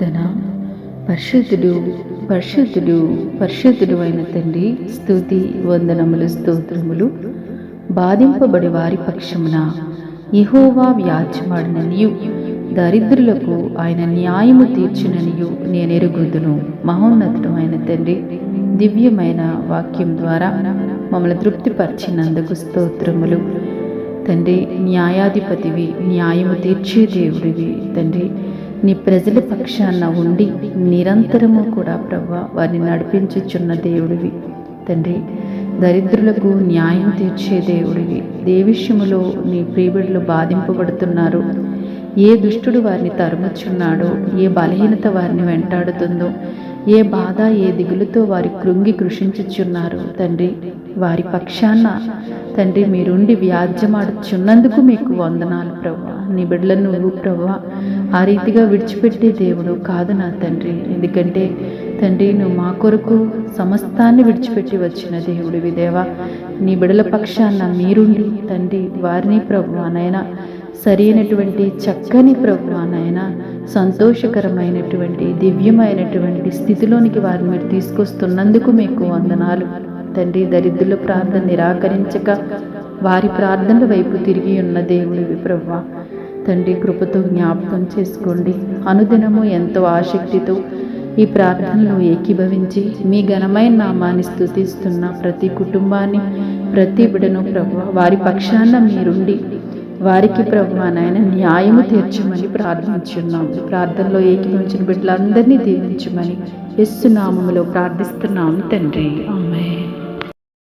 ప్రార్థన పరిశుద్ధుడు పరిశుద్ధుడు పరిశుద్ధుడు అయిన తండ్రి స్తుతి వందనములు స్తోత్రములు బాధింపబడి వారి పక్షమున యహోవా వ్యాజ్యమాడిననియు. దరిద్రులకు ఆయన న్యాయము తీర్చుననియు నేనెరుగుదును మహోన్నతుడు అయిన తండ్రి దివ్యమైన వాక్యం ద్వారా మమ్మల్ని తృప్తిపరిచినందుకు స్తోత్రములు. తండ్రి న్యాయాధిపతివి న్యాయము తీర్చే దేవుడివి. తండ్రి నీ ప్రజల పక్షాన ఉండి నిరంతరము కూడా ప్రభా వారిని నడిపించుచున్న దేవుడివి. తండ్రి దరిద్రులకు న్యాయం తీర్చే దేవుడివి. ఏ నీ ప్రియబిడ్డలు బాధింపబడుతున్నారు. ఏ దుష్టుడు వారిని తరుముచున్నాడో ఏ బలహీనత వారిని వెంటాడుతుందో ఏ బాధ ఏ దిగులుతో వారి కృంగి కృషించుచున్నారు తండ్రి వారి పక్షాన తండ్రి మీరుండి వ్యాజ్యమాడుచున్నందుకు మీకు వందనాలు ప్రభా నీ బిడ్డల నువ్వు ప్రభా ఆ రీతిగా విడిచిపెట్టే దేవుడు కాదు నా తండ్రి. ఎందుకంటే తండ్రి నువ్వు మా కొరకు సమస్తాన్ని విడిచిపెట్టి వచ్చిన దేవుడివి దేవా. నీ బిడల పక్షాన మీరుండి తండ్రి వారిని ప్రభువానైనా సరైనటువంటి చక్కని ప్రభువానైనా నాయన. సంతోషకరమైనటువంటి దివ్యమైనటువంటి స్థితిలోనికి వారిని మీరు తీసుకొస్తున్నందుకు మీకు వందనాలు. తండ్రి దరిద్రుల ప్రార్థన నిరాకరించక వారి ప్రార్థనల వైపు తిరిగి ఉన్న దేవుడివి ప్రభు తండ్రి కృపతో జ్ఞాపకం చేసుకోండి. అనుదినము ఎంతో ఆసక్తితో ఈ ప్రార్థనలు ఏకీభవించి మీ ఘనమైన నామాన్ని స్థుతిస్తున్న ప్రతి కుటుంబాన్ని ప్రతి బిడను ప్రభు వారి పక్షాన మీరుండి వారికి ప్రభు నాయన న్యాయము తీర్చమని ప్రార్థించున్నాము. ప్రార్థనలో ఏకీభవించిన బిడ్డలందరినీ దీవించమని ఎస్సునామములో ప్రార్థిస్తున్నాము తండ్రి. ఆమె